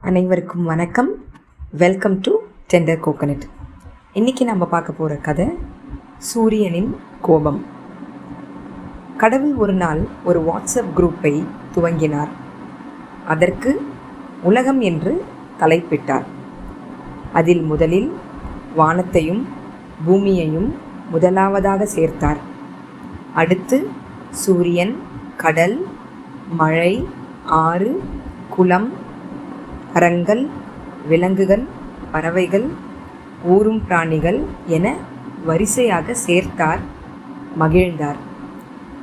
அனைவருக்கும் வணக்கம். Welcome to tender coconut இன்றைக்கி நம்ம பார்க்க போகிற கதை சூரியனின் கோபம். கடவுள் ஒரு நாள் ஒரு வாட்ஸ்அப் குரூப்பை துவங்கினார். அதற்கு உலகம் என்று தலைப்பிட்டார். அதில் முதலில் வானத்தையும் பூமியையும் முதலாவதாக சேர்த்தார். அடுத்து சூரியன் கடல் மழை ஆறு குளம் மரங்கள் விலங்குகள் பறவைகள் ஊரும் பிராணிகள் என வரிசையாக சேர்த்தார் மகிழ்ந்தார்.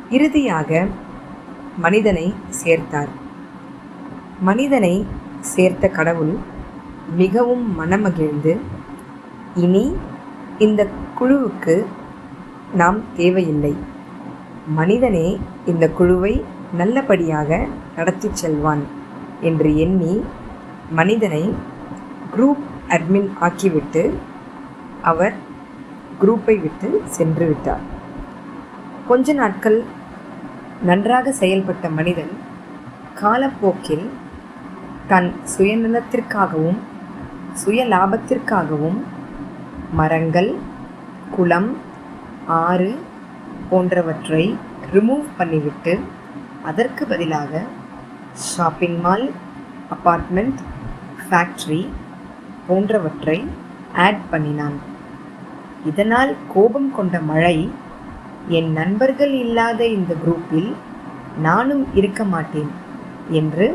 இறுதியாக மனிதனை சேர்த்தார். மனிதனை சேர்த்த கடவுள் மிகவும் மனமகிழ்ந்து இனி இந்த குழுவுக்கு நாம் தேவையில்லை. மனிதனே இந்த குழுவை நல்லபடியாக நடத்திச் செல்வான் என்று எண்ணி மனிதனை குரூப் அட்மின் ஆக்கிவிட்டு அவர் குரூப்பை விட்டு சென்று விட்டார். கொஞ்ச நாட்கள் நன்றாக செயல்பட்ட மனிதன் காலப்போக்கில் தன் சுயநலத்திற்காகவும் சுய லாபத்திற்காகவும் மரங்கள் குளம் ஆறு போன்றவற்றை ரிமூவ் பண்ணிவிட்டு அதற்கு பதிலாக ஷாப்பிங் மால் அப்பார்ட்மெண்ட் ஃபேக்ட்ரி போன்றவற்றை ஆட் பண்ணினான். இதனால் கோபம் கொண்ட மழை என் நண்பர்கள் இல்லாத இந்த குரூப்பில் நானும் இருக்க மாட்டேன் என்று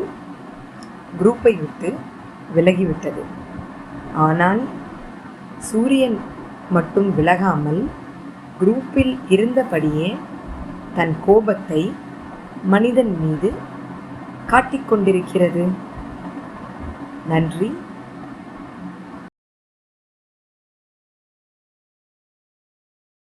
குரூப்பை விட்டு விலகிவிட்டது. ஆனால் சூரியன் மட்டும் விலகாமல் குரூப்பில் இருந்தபடியே தன் கோபத்தை மனிதன் மீது காட்டிக்கொண்டிருக்கிறது. நன்றி.